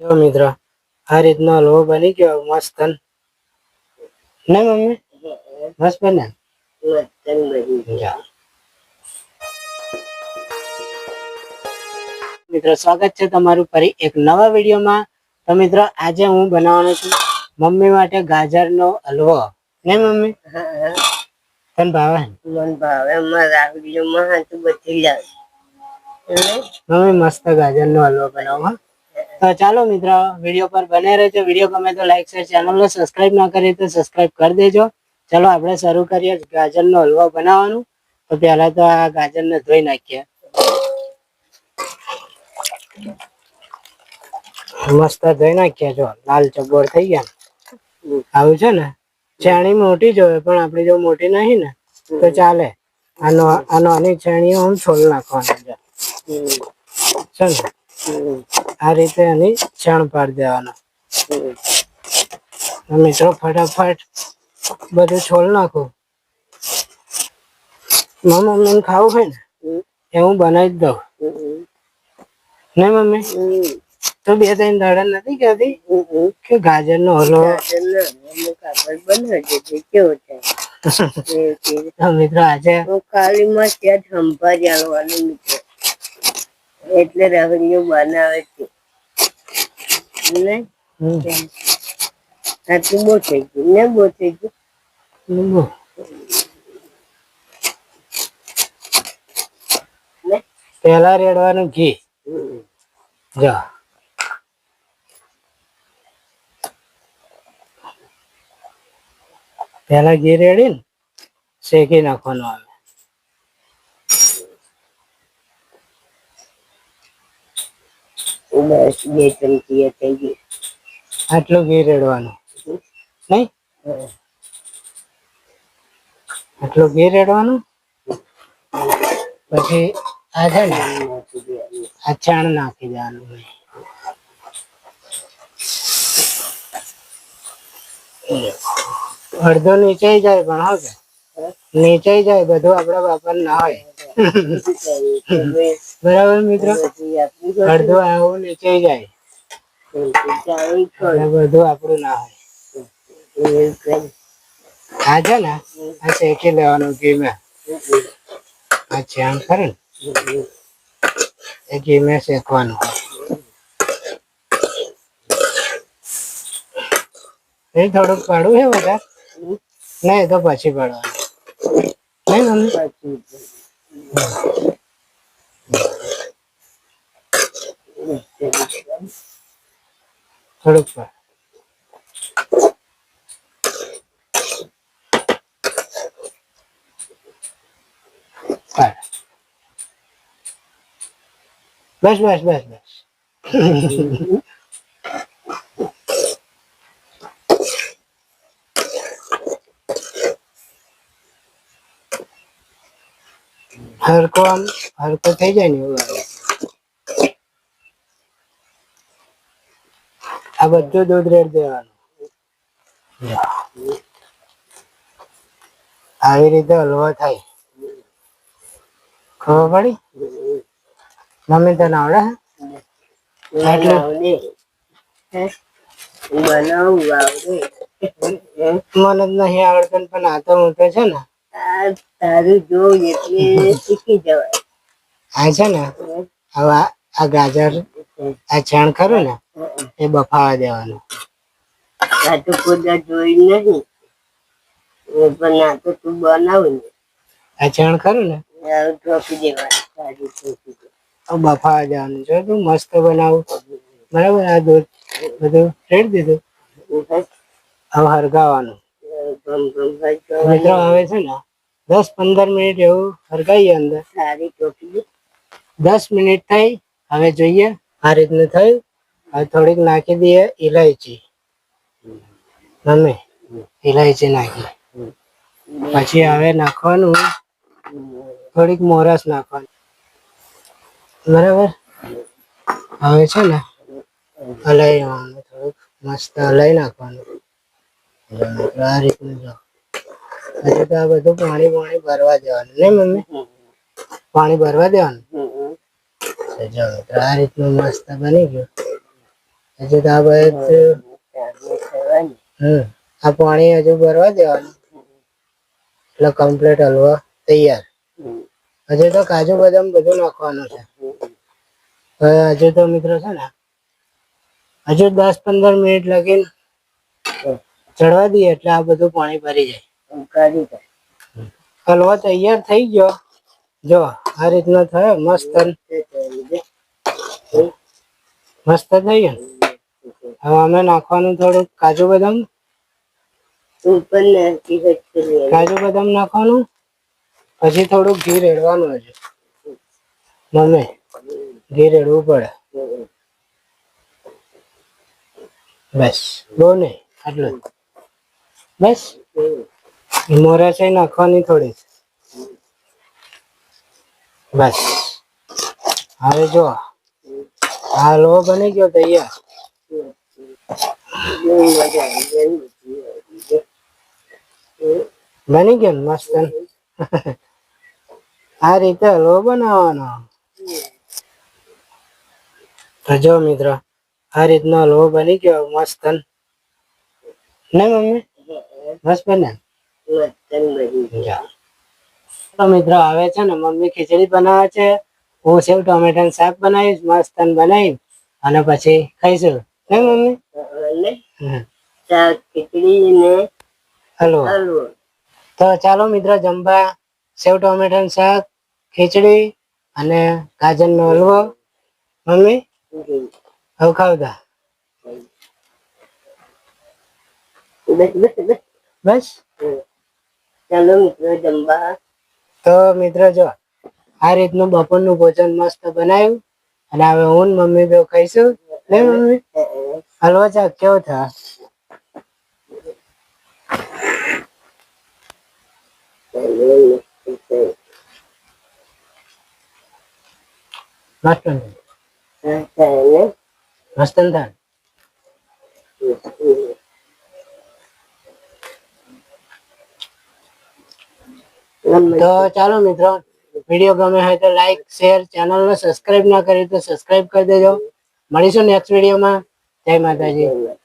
જો મિત્ર આ રીતનો હલવો બની ગયો મસ્ત ને? મમ્મી? મસ્ત બને. મિત્રો સ્વાગત છે તમારું ફરી એક નવા વિડીયોમાં. તો મિત્રો આજે હું બનાવવાનો છું મમ્મી માટે ગાજરનો હલવો. ને મમ્મી? તને ભાવે મન ભાવે મારા વિડીયોમાં હાથું બધી જાય મમ્મી મસ્ત ગાજરનો હલવો બનાવો હા. તો ચાલો મિત્રો વીડિયો પર બને રહેજો. વીડિયો ગમે તો લાઈક શેર ચેનલને સબસ્ક્રાઇબ ના કરી તો સબસ્ક્રાઇબ કરી દેજો. ચાલો આપણે શરૂ કરીએ ગાજરનો હલવો બનાવવાનું. તો પહેલા તો આ ગાજરને ધોઈ નાખીએ. મસ્ત ધોઈ નાખીએ. જો લાલ ચબોર થઈ ગયા આવું છે ને? છેણી મોટી જોવે પણ આપણી જો મોટી નહીં ને તો ચાલે. આનો આ નાની છેણીઓ આમ છોલ નાખવાની છે. છે ને આ રીતે એની છાણ પાડી દેવાનો. મિત્રો ફટાફટ બધું છોલ નાખો. મારા મમ્મીને ખાવું હોય ને એ હું બનાવી દઉં. ને મમ્મી તો બે ત્રણ દાડા નથી કહેતી કે હલવો? કેવો થાય તો મિત્રો આજે હું ખાલી માં ત્યાં સંભા જાણવાનું મિત્રો. એટલે રગડીઓ બનાવે છે. ને આટલું બહુ થઈ ગયું. ને બહુ થઈ ગયું? પેલા રેડવાનું ઘી. જો. પેલા ઘી રેડી ને શેકી નાખવાનું આવે. બે ચમચી થઈ ગઈ આટલું ઘી રેડવાનું? નહીં? આટલું ઘી રેડવાનું? પછી આ છે ને, આ ચાણ નાખી દેવાનું અડધો નીચે જાય પણ હવે નીચે જાય બધું આપડા બાપા ના હોય. બરાબર, મિત્રો? અડધું આવું, નીચે જાય. એટલે બધું આપણું ના હોય. આ છે ને, આ શેકી લેવાનું ઘી મેં આ ચાણ ખરે ને? એ ઘી મેં શેકવાનું. એ થોડુંક પાડું છે બધા? નહીં એ તો પછી પાડવાનું. નહીં, મમ્મી? થોડુંક પાડ પાડ બસ બસ બસ બસ હરકો આમ હરકો થઈ જાય ને એવું લાગે. આ બધું દૂધ રેડ દેવાનું. આવી રીતે હલવો થાય. ખબર પડી? મમ્મી તને આવડે મને જ નહીં આવડતું પણ આ તો હું તો છે ને તારું જો એટલે શીખી જવાય. આ છે ને હવે આ- ગાજર આ છાણ ખરું ને એ બફાવા દેવાનું. આ તો ખુદા જોઈ નહીં. પણ આ તો તું બનાવું ને. આ છાણ ખરું ને ઠોકી દેવાનું બફાવા દેવાનું. છે તું મસ્ત બનાવું. બરાબર આ દૂધ બધું રેડી દીધું. હવે હરગાવાનું. મિત્રો આવે છે ને દસ પંદર મિનિટ એવું હરગાઈએ અંદર. સારી દે દસ મિનિટ થઈ હવે જોઈએ આ રીતનું થયું. હવે થોડીક નાખી દઈએ ઇલાયચી ગમે ઇલાયચી નાખી. પછી હવે નાખવાનું થોડીક મોરસ નાખવાની. બરાબર? હવે છે ને હલાઈ નાખવાનું થોડુંક મસ્ત હલાઈ નાખવાનું. આ રીતનું જો. હજુ તો આ બધું પાણી પાણી ભરવા દેવાનું નહીં મમ્મી? પાણી ભરવા દેવાનું? જો આ રીતનું મસ્ત બની ગયું. હજુ તો આ બધું હમ આ પાણી હજુ ભરવા દેવાનું. એટલે કમ્પ્લીટ હલવો તૈયાર. હજુ તો કાજુ બદામ બધું નાખવાનું છે. હવે હજુ તો મિત્રો છે ને હજુ દસ પંદર મિનિટ લગીને ચડવા દઈએ એટલે આ બધું પાણી ભરી જાય. હલવો તૈયાર થઈ ગયો. જો આ રીતનો થયો. મસ્ત. મસ્ત થઈ ગયો. હવે અમે નાખવાનું થોડુંક કાજુ બદામ. કાજુ બદામ નાખવાનું. પછી થોડુંક ઘી રેડવાનું હજુ. મમ્મી ઘી રેડવું પડે. બસ. બહુ નહીં. આટલું જ. બસ મોરસાઈ નાખવાની થોડી. બસ. હવે જો, આ હલવો બની ગયો તૈયાર બની ગયો મસ્ત. આ રીતે હલવો બનાવવાનો. જો મિત્રો, આ રીતનો હલવો બની ગયો મસ્ત. ને મમ્મી? મસ્ત બને. તો મિત્રો હવે છે ને મમ્મી ખીચડી બનાવે છે. હું સેવ ટોમેટાનું શાક બનાવીશ મસ્ત બનાવી અને પછી ખાઈશું. ને મમ્મી. શાક ખીચડી ને હલવો. હલવો. તો ચાલો મિત્રો જમવા સેવ ટોમેટાનું શાક ખીચડી અને ગાજરનો હલવો. મમ્મી? હવે ખાવતા બસ. બસ. ચાલો મિત્રો જમવા. તો મિત્રો જો આ રીતનું બપોરનું ભોજન મસ્ત બનાવ્યું. અને હવે હું મમ્મી બે ખાઈશું. ને મમ્મી? હલવો ચા કેવો થા? મસ્ત મસ્ત થાય તો ચાલો મિત્રો વીડિયો ગમે હોય તો લાઈક શેર ચેનલને સબસ્ક્રાઇબ ના કરી તો સબસ્ક્રાઇબ કરી દેજો. મળીશું નેક્સ્ટ વિડીયોમાં જય માતાજી.